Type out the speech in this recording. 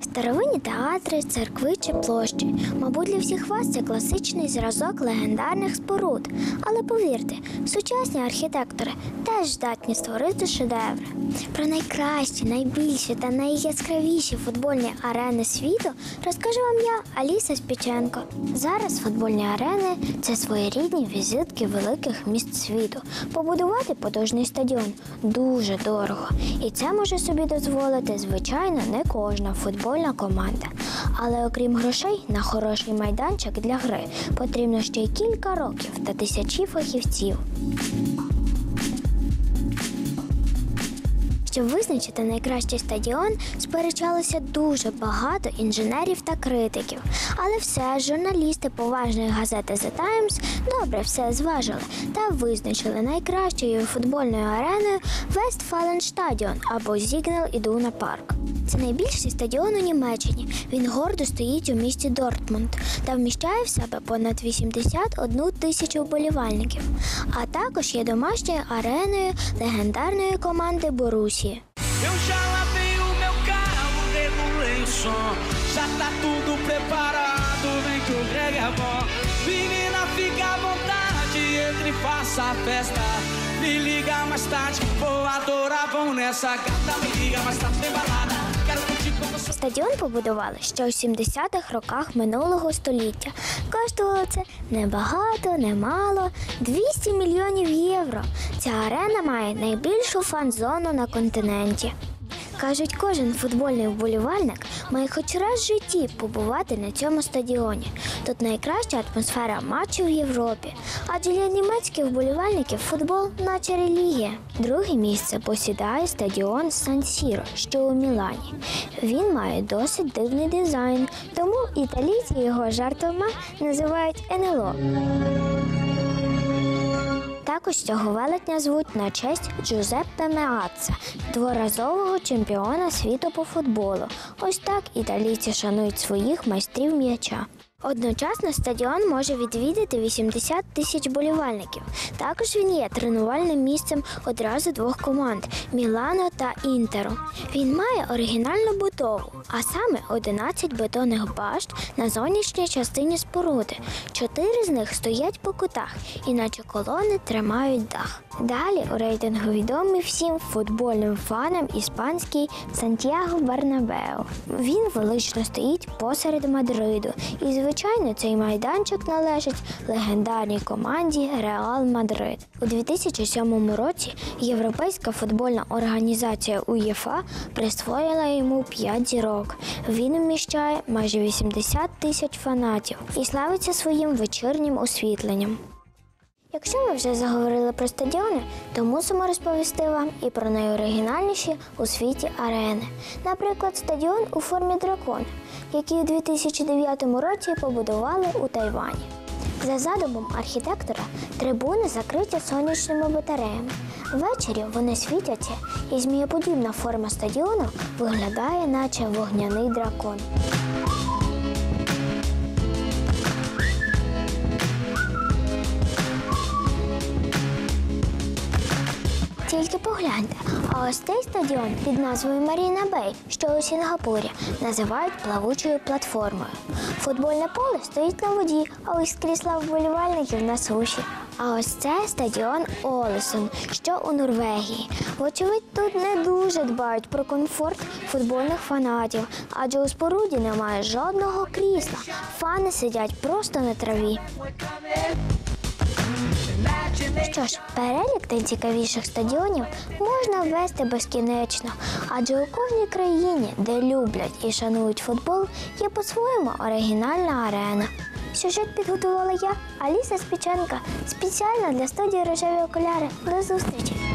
Старовинні театри, церкви чи площі. Мабуть, для всіх вас це класичний зразок легендарних споруд. Але повірте, сучасні архітектори теж здатні створити шедеври. Про найкращі, найбільші та найяскравіші футбольні арени світу розкаже вам я, Аліса Спіченко. Зараз футбольні арени це своєрідні візитки великих міст світу. Побудувати потужний стадіон дуже дорого. І це може собі дозволити, звичайно, не кожна футбольна команда. Але окрім грошей, на хороший майданчик для гри потрібно ще й кілька років та тисячі фахівців. Щоб визначити найкращий стадіон, сперечалося дуже багато інженерів та критиків. Але все ж журналісти поважної газети The Times добре все зважили та визначили найкращою футбольною ареною Westfalenstadion або Signal Iduna Park. Це найбільший стадіон у Німеччині. Він гордо стоїть у місті Дортмунд та вміщає в себе понад 81 тисячу вболівальників, а також є домашньою ареною легендарної команди Борусії. E faça a festa. Me liga mais tarde, vou adorar, vão nessa gata. Me liga mais tarde, tem balada. Стадіон побудували ще у 70-х роках минулого століття. Коштувало це небагато, немало 200 мільйонів євро. Ця арена має найбільшу фан-зону на континенті. Кажуть, кожен футбольний вболівальник має хоч раз в житті побувати на цьому стадіоні. Тут найкраща атмосфера матчів в Європі, адже для німецьких вболівальників футбол наче релігія. Друге місце посідає стадіон Сан-Сіро, що у Мілані. Він має досить дивний дизайн, тому італійці його жартома називають НЛО. Також цього велетня звуть на честь Джузеппе Меаца, дворазового чемпіона світу по футболу. Ось так італійці шанують своїх майстрів м'яча. Одночасно стадіон може відвідати 80 тисяч болівальників. Також він є тренувальним місцем одразу двох команд Мілано та Інтеру. Він має оригінальну будову, а саме 11 бетонних башт на зовнішній частині споруди. Чотири з них стоять по кутах, іначе колони тримають дах. Далі у рейтингу відомий всім футбольним фанам іспанський Сантьяго Барнабео. Він велично стоїть посеред Мадриду. І, звичайно, цей майданчик належить легендарній команді Реал Мадрид. У 2007 році Європейська футбольна організація УЄФА присвоїла йому 5 зірок. Він вміщає майже 80 тисяч фанатів і славиться своїм вечірнім освітленням. Якщо ми вже заговорили про стадіони, то мусимо розповісти вам і про найоригінальніші у світі арени. Наприклад, стадіон у формі дракона, який у 2009 році побудували у Тайвані. За задумом архітектора, трибуни закриті сонячними батареями. Ввечері вони світяться, і змієподібна форма стадіону виглядає, наче вогняний дракон. Тільки погляньте, а ось цей стадіон під назвою Маріна Бей, що у Сінгапурі, називають плавучою платформою. Футбольне поле стоїть на воді, а ось крісла вболівальників на суші. А ось це стадіон Олесон, що у Норвегії. Вочевидь, тут не дуже дбають про комфорт футбольних фанатів, адже у споруді немає жодного крісла. Фани сидять просто на траві. Що ж, перелік найцікавіших стадіонів можна ввести безкінечно, адже у кожній країні, де люблять і шанують футбол, є по-своєму оригінальна арена. Сюжет підготувала я, Аліса Спіченка, спеціально для студії Рожеві окуляри. До зустрічі!